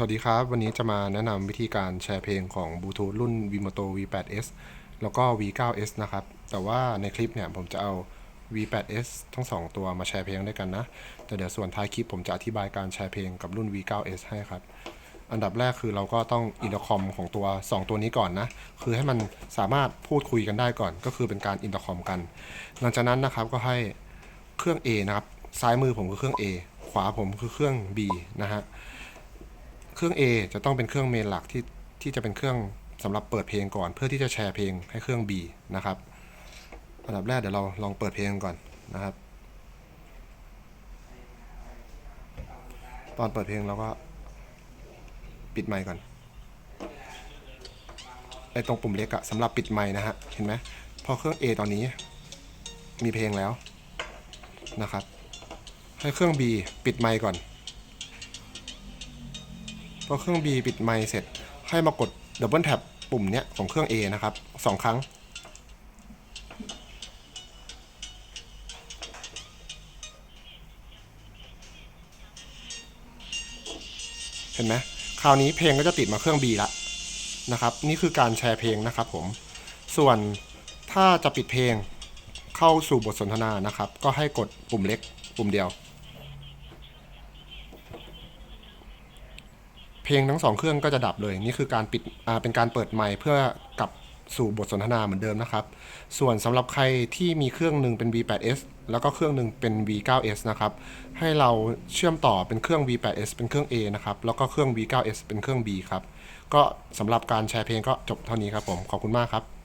สวัสดีครับ วันนี้จะมาแนะนำวิธีการแชร์เพลงของบลูทูธรุ่น Vimoto V8s แล้วก็ V9s นะครับ แต่ว่าในคลิปเนี่ยผมจะเอา V8s ทั้ง 2 ตัวมาแชร์เพลงด้วยกันนะ แต่เดี๋ยวส่วนท้ายคลิปผมจะอธิบายการแชร์เพลงกับรุ่น V9s ให้ครับ อันดับแรกคือเราก็ต้องอินเตอร์คอมของตัว 2 ตัวนี้ก่อนนะ คือให้มันสามารถพูดคุยกันได้ก่อน ก็คือเป็นการอินเตอร์คอมกัน หลังจากนั้นนะครับก็ให้เครื่อง A นะครับ ซ้ายมือผมคือเครื่อง A ขวาผมคือเครื่อง B นะฮะ เครื่อง A จะต้องเป็นเครื่องเมนหลักที่ที่จะเป็นเครื่องสำหรับเปิดเพลงก่อน เพื่อที่จะแชร์เพลงให้เครื่อง B นะครับอันดับแรกเดี๋ยวเราลองเปิดเพลงก่อนนะครับ ตอนเปิดเพลงเราก็ปิดไมค์ก่อนไอตรงปุ่มเล็กอะสำหรับปิดไมค์นะฮะเห็นไหมพอเครื่อง A ตอนนี้ มีเพลงแล้วนะครับ ให้เครื่อง B ปิดไมค์ก่อน พอเครื่อง B ปิดไมค์เสร็จ ให้มากดดับเบิลแท็บปุ่มเนี้ยของเครื่อง A นะครับสองครั้ง เห็นไหมคราวนี้เพลงก็จะติดมาเครื่อง B ละนะครับ นี่คือการแชร์เพลงนะครับผม ส่วนถ้าจะปิดเพลงเข้าสู่บทสนทนานะครับ ก็ให้กดปุ่มเล็กปุ่มเดียว เพลงทั้งสองเครื่องก็จะดับเลย นี่คือการปิดเป็นการเปิดไมค์เพื่อกลับสู่บทสนทนาเหมือนเดิมนะครับ ส่วนสำหรับใครที่มีเครื่องหนึ่งเป็น V8s แล้วก็เครื่องหนึ่งเป็น V9s นะครับ ให้เราเชื่อมต่อเป็นเครื่อง V8s เป็นเครื่อง A นะครับ แล้วก็เครื่อง V9s เป็นเครื่อง B ครับ ก็สำหรับการแชร์เพลงก็จบเท่านี้ครับผม ขอบคุณมากครับ